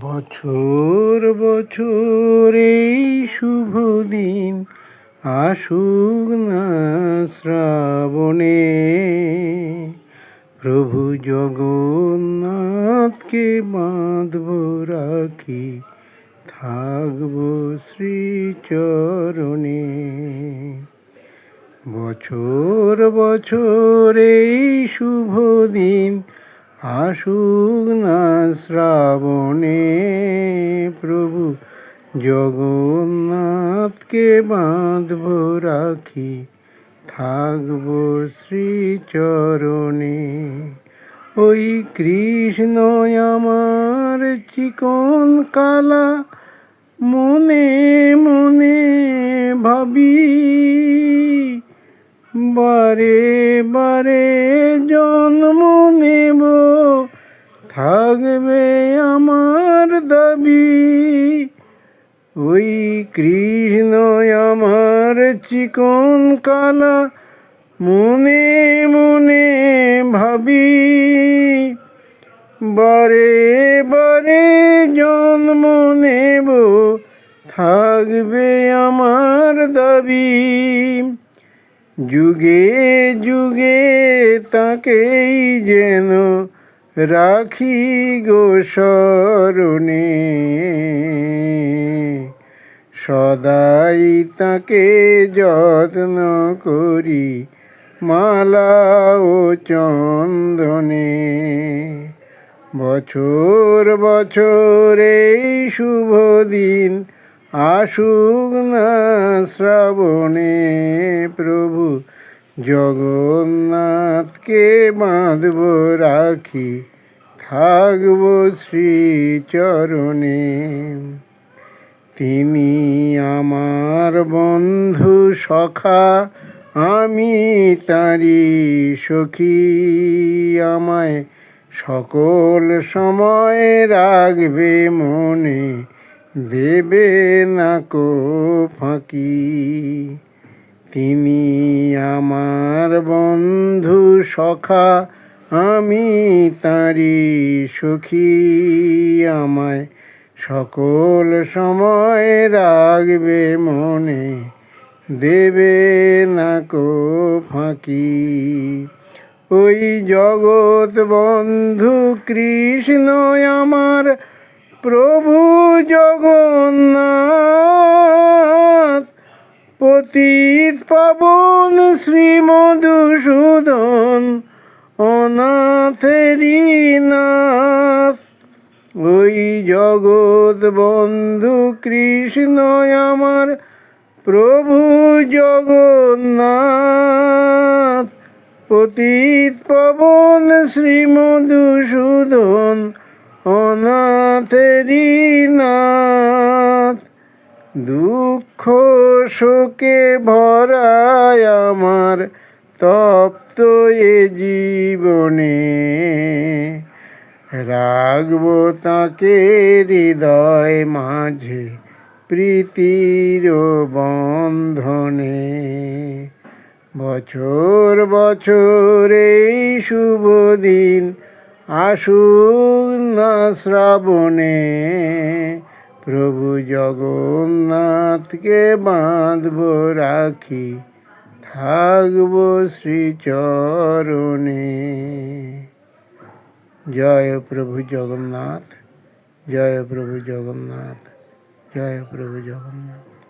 বছর বছর এই শুভ দিন আসুক না শ্রাবণে। প্রভু জগন্নাথকে বাঁধব, রাখি, থাকব শ্রীচরণে। বছর বছর এই শুভ দিন আসুক না শ্রাবণে প্রভু, জগন্নাথকে বাঁধব রাখি, থাকব শ্রীচরণে। ওই কৃষ্ণ আমার চিকন কালা, মনে মনে ভাবি বারে বারে জন্ম নেব। থাকবে আমার দাবি। ওই কৃষ্ণ আমার চিকন কালা মনে মনে ভাবি। বারে বারে জন্ম নেব। থাকবে আমার দাবি। যুগে যুগে তাকেই যেন রাখি গো স্মরণে। সদাই তাকে যত্ন করি মালা ও চন্দনে। বছর বছর এই শুভ দিন আসুক না শ্রাবণে প্রভু জগন্নাথকে বাঁধব রাখি, থাকব শ্রীচরণে। তিনি আমার বন্ধু সখা, আমি তারি সখী। আমায় সকল সময় রাখবে মনে দেবে না কো? ফাঁকি তিনি আমার বন্ধু সখা, আমি তারি সখী। আমায় সকল সময় রাখবে মনে, দেবে না কো? ফাঁকি ওই জগৎ বন্ধু কৃষ্ণ আমার প্রভু জগন্নাথ, পতিত পাবন শ্রীমধুসূদন অনাথেরি নাথ। ওই জগৎ বন্ধু কৃষ্ণ আমার, প্রভু জগন্নাথ, পতিত পবন শ্রীমধুসূদন অনাথেরি নাথ, দুঃখ শোকে ভরায় আমার তপ্ত এ জীবনে। রাগব তাকে হৃদয় মাঝে প্রীতির বন্ধনে। বছর বছর এই শুভ দিন আসুন না শ্রাবণে প্রভু জগন্নাথকে বাঁধব রাখি, থাকব শ্রীচরণে। জয় প্রভু জগন্নাথ, জয় প্রভু জগন্নাথ, জয় প্রভু জগন্নাথ।